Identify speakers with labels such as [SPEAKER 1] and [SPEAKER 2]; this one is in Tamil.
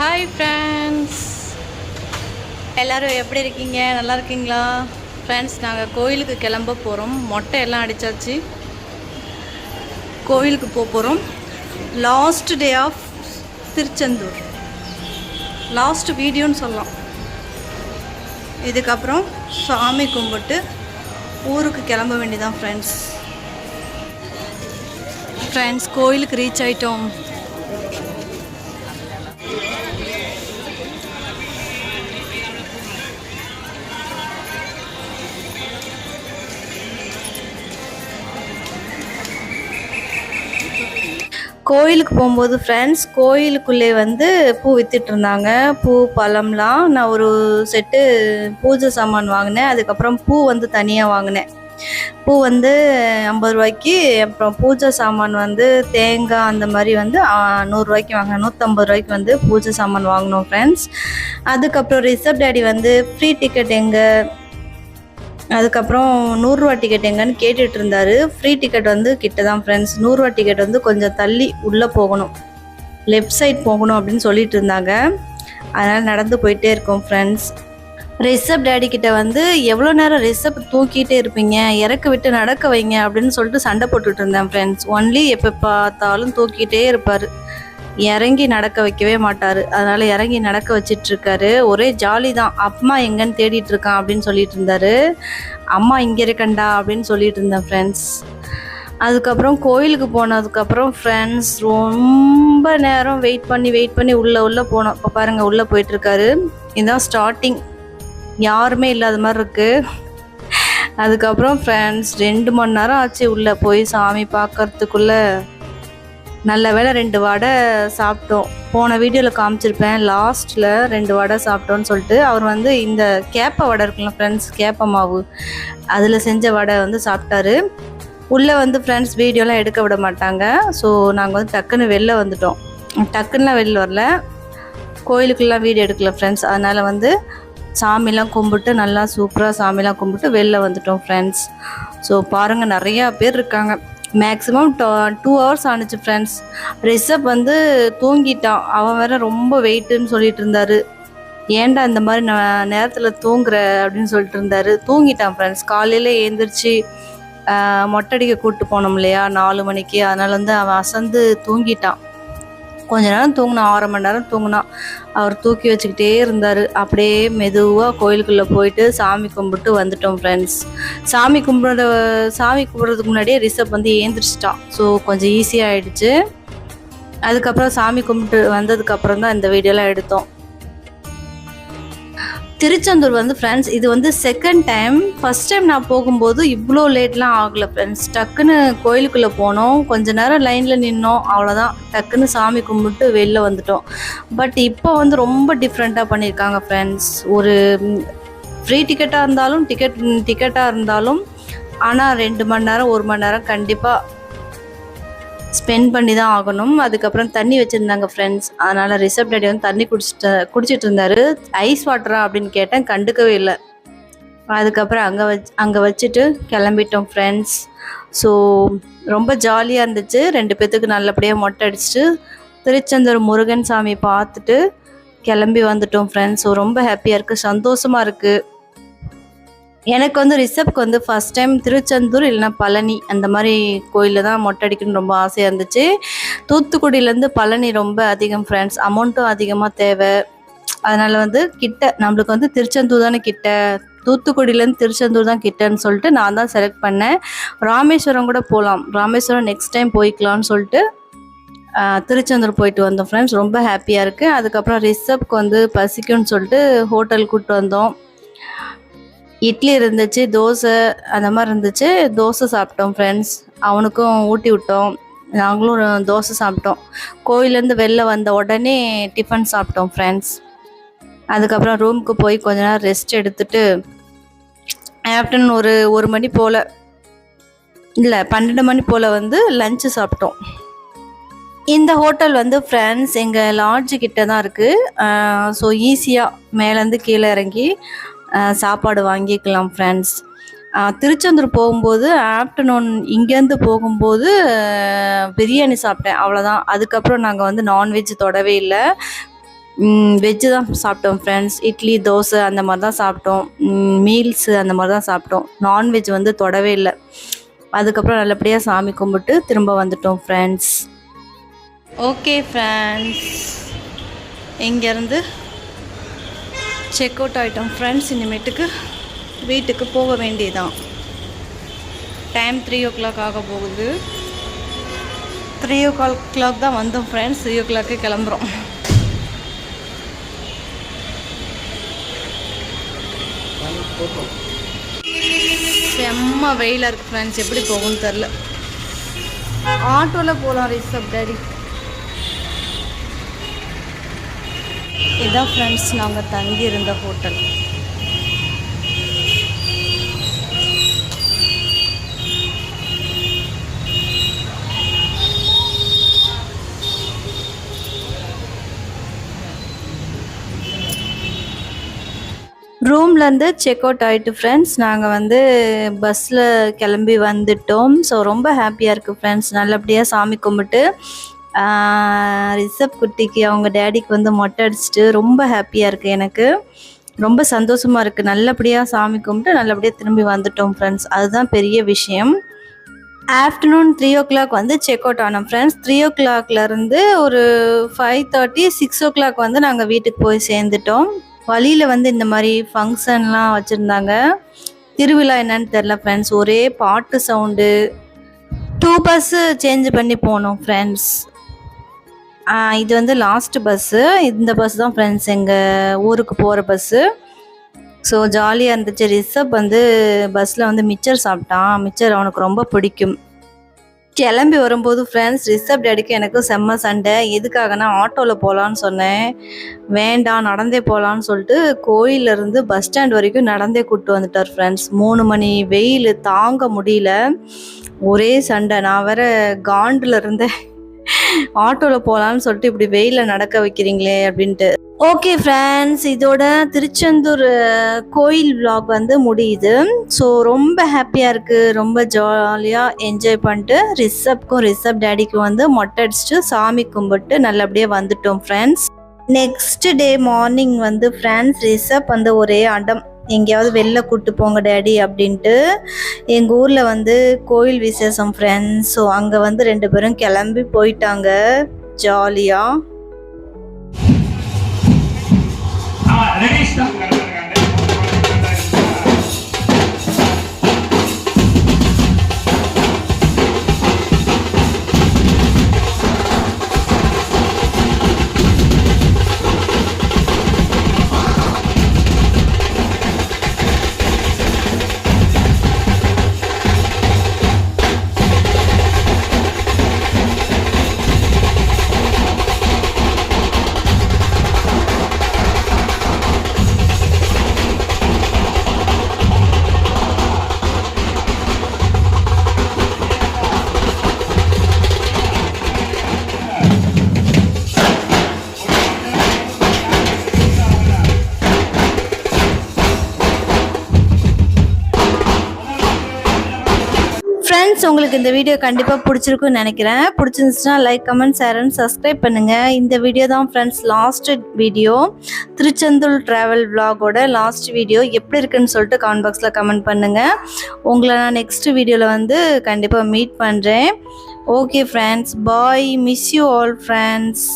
[SPEAKER 1] ஹாய் ஃப்ரெண்ட்ஸ் எல்லோரும் எப்படி இருக்கீங்க நல்லா இருக்கீங்களா ஃப்ரெண்ட்ஸ் நாங்கள் கோயிலுக்கு கிளம்ப போகிறோம் மொட்டை எல்லாம் அடித்தாச்சு கோயிலுக்கு போக போகிறோம் last day of Tiruchendur last வீடியோன்னு சொல்லலாம் இதுக்கப்புறம் சாமி கும்பிட்டு ஊருக்கு கிளம்ப வேண்டியதான் ஃப்ரெண்ட்ஸ் ஃப்ரெண்ட்ஸ் கோயிலுக்கு ரீச் ஆகிட்டோம் கோயிலுக்கு போகும்போது ஃப்ரெண்ட்ஸ் கோயிலுக்குள்ளே வந்து பூ விற்றுட்டு இருந்தாங்க பூ பழம்லாம் நான் ஒரு செட்டு பூஜை சாமான் வாங்கினேன் அதுக்கப்புறம் பூ வந்து தனியாக வாங்கினேன் பூ வந்து ஐம்பது ரூபாய்க்கு அப்புறம் பூஜை சாமான் வந்து தேங்காய் அந்த மாதிரி வந்து நூறுரூவாய்க்கு வாங்கினேன் நூற்றம்பது ரூபாய்க்கு வந்து பூஜை சாமான் வாங்கினோம் ஃப்ரெண்ட்ஸ் அதுக்கப்புறம் ரிசப் டேடி வந்து ஃப்ரீ டிக்கெட் எங்கே அதுக்கப்புறம் நூறுரூவா டிக்கெட் எங்கன்னு கேட்டுட்டு இருந்தார் ஃப்ரீ டிக்கெட் வந்து கிட்ட தான் ஃப்ரெண்ட்ஸ் நூறுரூவா டிக்கெட் வந்து கொஞ்சம் தள்ளி உள்ளே போகணும் லெஃப்ட் சைட் போகணும் அப்படின்னு சொல்லிட்டு இருந்தாங்க அதனால் நடந்து போயிட்டே இருக்கோம் ஃப்ரெண்ட்ஸ் ரிஷப் டேடி கிட்ட வந்து எவ்வளோ நேரம் ரிஷப் தூக்கிட்டே இருப்பீங்க இறக்க விட்டு நடக்க வைங்க அப்படின்னு சொல்லிட்டு சண்டை போட்டுட்டு இருந்தேன் ஃப்ரெண்ட்ஸ் ஒன்லி எப்போ பார்த்தாலும் தூக்கிட்டே இருப்பார் இறங்கி நடக்க வைக்கவே மாட்டார் அதனால் இறங்கி நடக்க இருக்காரு ஒரே ஜாலி தான் அம்மா எங்கன்னு தேடிட்டு இருக்கான் அப்படின்னு சொல்லிட்டு இருந்தார் அம்மா இங்கே இருக்கண்டா அப்படின்னு சொல்லிட்டு இருந்தேன் ஃப்ரெண்ட்ஸ் அதுக்கப்புறம் கோயிலுக்கு போனதுக்கப்புறம் ஃப்ரெண்ட்ஸ் ரொம்ப நேரம் வெயிட் பண்ணி வெயிட் பண்ணி உள்ளே உள்ளே போனோம் இப்போ பாருங்கள் உள்ளே போயிட்டுருக்காரு இதுதான் ஸ்டார்டிங் யாருமே இல்லாத மாதிரி இருக்குது அதுக்கப்புறம் ஃப்ரெண்ட்ஸ் ரெண்டு மணி நேரம் ஆச்சு உள்ளே போய் சாமி பார்க்கறதுக்குள்ளே நல்ல வேலை ரெண்டு வடை சாப்பிட்டோம் போன வீடியோவில் காமிச்சிருப்பேன் லாஸ்ட்டில் ரெண்டு வடை சாப்பிட்டோன்னு சொல்லிட்டு அவர் வந்து இந்த கேப்ப வடை இருக்குல்ல ஃப்ரெண்ட்ஸ் கேப்ப மாவு அதில் செஞ்ச வடை வந்து சாப்பிட்டாரு உள்ளே வந்து ஃப்ரெண்ட்ஸ் வீடியோலாம் எடுக்க விட மாட்டாங்க ஸோ நாங்கள் வந்து டக்குன்னு வெளில வந்துட்டோம் டக்குன்னுலாம் வெளில வரல கோயிலுக்குலாம் வீடியோ எடுக்கல ஃப்ரெண்ட்ஸ் அதனால் வந்து சாமிலாம் கும்பிட்டு நல்லா சூப்பராக சாமிலாம் கும்பிட்டு வெளில வந்துட்டோம் ஃப்ரெண்ட்ஸ் ஸோ பாருங்கள் நிறையா பேர் இருக்காங்க மேக்ஸிமம் டூ ஹவர்ஸ் ஆனிச்சு ஃப்ரெண்ட்ஸ் ரிஷப் வந்து தூங்கிட்டான் அவன் வேற ரொம்ப வெயிட்டுன்னு சொல்லிட்டு இருந்தாரு ஏன்டா இந்த மாதிரி நான் நேரத்தில் தூங்குற அப்படின்னு சொல்லிட்டு இருந்தாரு தூங்கிட்டான் ஃப்ரெண்ட்ஸ் காலையில் ஏந்திரிச்சு மொட்டடிக்க கூப்பிட்டு போனோம் இல்லையா நாலு மணிக்கு அதனால் வந்து அவன் அசந்து தூங்கிட்டான் கொஞ்ச நேரம் தூங்கினான் ஆறு மணி நேரம் தூங்கினோம் அவர் தூக்கி வச்சுக்கிட்டே இருந்தார் அப்படியே மெதுவாக கோயிலுக்குள்ளே போயிட்டு சாமி கும்பிட்டு வந்துட்டோம் ஃப்ரெண்ட்ஸ் சாமி கும்பிட சாமி கும்பிட்றதுக்கு முன்னாடியே ரிசப் வந்து ஏந்திரிச்சிட்டான் ஸோ கொஞ்சம் ஈஸியாக ஆகிடுச்சு அதுக்கப்புறம் சாமி கும்பிட்டு வந்ததுக்கப்புறம் தான் இந்த வீடியோலாம் எடுத்தோம் திருச்செந்தூர் வந்து ஃப்ரெண்ட்ஸ் இது வந்து செகண்ட் டைம் ஃபர்ஸ்ட் டைம் நான் போகும்போது இவ்வளோ லேட்லாம் ஆகலை ஃப்ரெண்ட்ஸ் டக்குன்னு கோயிலுக்குள்ளே போனோம் கொஞ்ச நேரம் லைனில் நின்னோம் அவ்வளோதான் டக்குன்னு சாமி கும்பிட்டு வெளில வந்துட்டோம் பட் இப்போ வந்து ரொம்ப டிஃப்ரெண்ட்டாக பண்ணியிருக்காங்க ஃப்ரெண்ட்ஸ் ஒரு ஃப்ரீ டிக்கெட்டாக இருந்தாலும் டிக்கெட் டிக்கெட்டாக இருந்தாலும் ஆனால் ரெண்டு மணி நேரம் ஒரு மணி நேரம் கண்டிப்பாக ஸ்பெண்ட் பண்ணி தான் ஆகணும் அதுக்கப்புறம் தண்ணி வச்சுருந்தாங்க ஃப்ரெண்ட்ஸ் அதனால் ரிசப் டேடி வந்து தண்ணி குடிச்சிட்டு குடிச்சிட்டு இருந்தார் ஐஸ் வாட்டரா அப்படின்னு கேட்டேன் கண்டுக்கவே இல்லை அதுக்கப்புறம் அங்கே வச் அங்கே வச்சுட்டு கிளம்பிட்டோம் ஃப்ரெண்ட்ஸ் ஸோ ரொம்ப ஜாலியாக இருந்துச்சு ரெண்டு பேர்த்துக்கு நல்லபடியாக மொட்டை அடிச்சுட்டு திருச்செந்தூர் முருகன் சாமி பார்த்துட்டு கிளம்பி வந்துட்டோம் ஃப்ரெண்ட்ஸ் ஸோ ரொம்ப ஹாப்பியாக இருக்குது சந்தோஷமாக இருக்குது எனக்கு வந்து ரிஷப்க்கு வந்து ஃபஸ்ட் டைம் திருச்செந்தூர் இல்லைனா பழனி அந்த மாதிரி கோயிலில் தான் மொட்டை அடிக்கணும்னு ரொம்ப ஆசையாக இருந்துச்சு தூத்துக்குடியிலேருந்து பழனி ரொம்ப அதிகம் ஃப்ரெண்ட்ஸ் அமௌண்ட்டும் அதிகமாக தேவை அதனால் வந்து கிட்ட நம்மளுக்கு வந்து திருச்செந்தூர் தானே கிட்ட தூத்துக்குடியிலேருந்து திருச்செந்தூர் தான் கிட்டன்னு சொல்லிட்டு நான் தான் செலக்ட் பண்ணேன் ராமேஸ்வரம் கூட போகலாம் ராமேஸ்வரம் நெக்ஸ்ட் டைம் போய்க்கலாம்னு சொல்லிட்டு திருச்செந்தூர் போயிட்டு வந்தோம் ஃப்ரெண்ட்ஸ் ரொம்ப ஹாப்பியாக இருக்குது அதுக்கப்புறம் ரிஷப்க்கு வந்து பசிக்கும்னு சொல்லிட்டு ஹோட்டல் கூப்பிட்டு வந்தோம் இட்லி இருந்துச்சு தோசை அந்த மாதிரி இருந்துச்சு தோசை சாப்பிட்டோம் ஃப்ரெண்ட்ஸ் அவனுக்கும் ஊட்டி விட்டோம் நாங்களும் தோசை சாப்பிட்டோம் கோயிலேருந்து வெளில வந்த உடனே டிஃபன் சாப்பிட்டோம் ஃப்ரெண்ட்ஸ் அதுக்கப்புறம் ரூமுக்கு போய் கொஞ்ச நேரம் ரெஸ்ட் எடுத்துட்டு ஆஃப்டர்நூன் ஒரு ஒரு மணி போல் இல்லை பன்னெண்டு மணி போல் வந்து லஞ்சு சாப்பிட்டோம் இந்த ஹோட்டல் வந்து ஃப்ரெண்ட்ஸ் எங்கள் லாட்ஜு கிட்ட தான் இருக்குது ஸோ ஈஸியாக மேலேருந்து கீழே இறங்கி சாப்பாடு வாங்கிக்கலாம் ஃப்ரெண்ட்ஸ் திருச்செந்தூர் போகும்போது ஆஃப்டர்நூன் இங்கேருந்து போகும்போது பிரியாணி சாப்பிட்டேன் அவ்வளோதான் அதுக்கப்புறம் நாங்கள் வந்து நான்வெஜ் தொடவே இல்லை வெஜ்ஜு தான் சாப்பிட்டோம் ஃப்ரெண்ட்ஸ் இட்லி தோசை அந்த மாதிரி தான் சாப்பிட்டோம் மீல்ஸு அந்த மாதிரி தான் சாப்பிட்டோம் நான்வெஜ் வந்து தொடவே இல்லை அதுக்கப்புறம் நல்லபடியாக சாமி கும்பிட்டு திரும்ப வந்துட்டோம் ஃப்ரெண்ட்ஸ் ஓகே ஃப்ரெண்ட்ஸ் இங்கேருந்து செக் அவுட் ஆகிட்டோம் ஃப்ரெண்ட்ஸ் இனிமேட்டுக்கு வீட்டுக்கு போக வேண்டியதான் டைம் த்ரீ ஓ கிளாக் ஆக போகுது த்ரீ ஓ கால் கிளாக் தான் வந்தோம் ஃப்ரெண்ட்ஸ் த்ரீ ஓ கிளாக்கு கிளம்புறோம் செம்ம வெயிலாக இருக்குது ஃப்ரெண்ட்ஸ் எப்படி போகும்னு தெரில ஆட்டோவில் போகலாம் ரிசப் டேடி இதுதான் ஃப்ரெண்ட்ஸ் நாங்கள் தங்கியிருந்த ஹோட்டல் ரூம்லேருந்து செக் அவுட் ஆகிட்டு ஃப்ரெண்ட்ஸ் நாங்கள் வந்து பஸ்ஸில் கிளம்பி வந்துட்டோம் ஸோ ரொம்ப ஹாப்பியாக இருக்குது ஃப்ரெண்ட்ஸ் நல்லபடியாக சாமி கும்பிட்டு ரிஷப் குட்டிக்கு அவங்க டேடிக்கு வந்து மொட்டை அடிச்சுட்டு ரொம்ப ஹாப்பியாக இருக்குது எனக்கு ரொம்ப சந்தோஷமாக இருக்குது நல்லபடியாக சாமி கும்பிட்டு நல்லபடியாக திரும்பி வந்துட்டோம் ஃப்ரெண்ட்ஸ் அதுதான் பெரிய விஷயம் ஆஃப்டர்நூன் த்ரீ ஓ கிளாக் வந்து செக் அவுட் ஆனோம் ஃப்ரெண்ட்ஸ் த்ரீ ஓ கிளாக்லேருந்து ஒரு five thirty six o'clock வந்து நாங்கள் வீட்டுக்கு போய் சேர்ந்துட்டோம் வழியில் வந்து இந்த மாதிரி ஃபங்க்ஷன்லாம் வச்சுருந்தாங்க திருவிழா என்னன்னு தெரில ஃப்ரெண்ட்ஸ் ஒரே பாட்டு சவுண்டு டூ பஸ்ஸு சேஞ்ச் பண்ணி போனோம் ஃப்ரெண்ட்ஸ் இது வந்து லாஸ்ட் பஸ்ஸு இந்த பஸ் தான் ஃப்ரெண்ட்ஸ் எங்கள் ஊருக்கு போகிற பஸ்ஸு ஸோ ஜாலியாக இருந்துச்சு ரிஷப் வந்து பஸ்ஸில் வந்து மிச்சர் சாப்பிட்டான் மிச்சர் அவனுக்கு ரொம்ப பிடிக்கும் கிளம்பி வரும்போது ஃப்ரெண்ட்ஸ் ரிஷப் டேடிக்கு எனக்கு செம்ம சண்டை எதுக்காகனா ஆட்டோவில் போகலான்னு சொன்னேன் வேண்டாம் நடந்தே போகலான்னு சொல்லிட்டு கோயிலேருந்து பஸ் ஸ்டாண்ட் வரைக்கும் நடந்தே கூப்பிட்டு வந்துட்டார் ஃப்ரெண்ட்ஸ் மூணு மணி வெயில் தாங்க முடியல ஒரே சண்டை நான் வேற காண்டில் இருந்தேன் ஆட்டோல போகலான்னு சொல்லிட்டு இப்படி வெயிலில் நடக்க வைக்கிறீங்களே அப்படின்ட்டு ஓகே ஃப்ரெண்ட்ஸ் இதோட திருச்செந்தூர் கோயில் விலாக் வந்து முடியுது ஸோ ரொம்ப ஹாப்பியாக இருக்குது ரொம்ப ஜாலியாக என்ஜாய் பண்ணிட்டு ரிஷப்க்கும் ரிஷப் டேடிக்கும் வந்து மொட்டை அடிச்சுட்டு சாமி கும்பிட்டு நல்லபடியாக வந்துட்டோம் ஃப்ரெண்ட்ஸ் நெக்ஸ்ட் டே மார்னிங் வந்து ஃப்ரெண்ட்ஸ் ரிஷப் வந்து ஒரே அடம் எங்கேயாவது வெளில கூப்பிட்டு போங்க டேடி அப்படின்ட்டு எங்கள் ஊரில் வந்து கோயில் விசேஷம் ஃப்ரெண்ட்ஸ் ஸோ அங்கே வந்து ரெண்டு பேரும் கிளம்பி போயிட்டாங்க ஜாலியாக ஃப்ரெண்ட்ஸ் உங்களுக்கு இந்த வீடியோ கண்டிப்பாக பிடிச்சிருக்குன்னு நினைக்கிறேன் பிடிச்சிருந்துச்சுன்னா like comment share and subscribe பண்ணுங்கள் இந்த வீடியோ தான் friends last video Tiruchendur travel விலாகோட லாஸ்ட் வீடியோ எப்படி இருக்குன்னு சொல்லிட்டு கமெண்ட் பாக்ஸில் கமெண்ட் பண்ணுங்கள் உங்களை நான் நெக்ஸ்ட் வீடியோவில் வந்து கண்டிப்பாக மீட் பண்ணுறேன் okay friends bye miss you all friends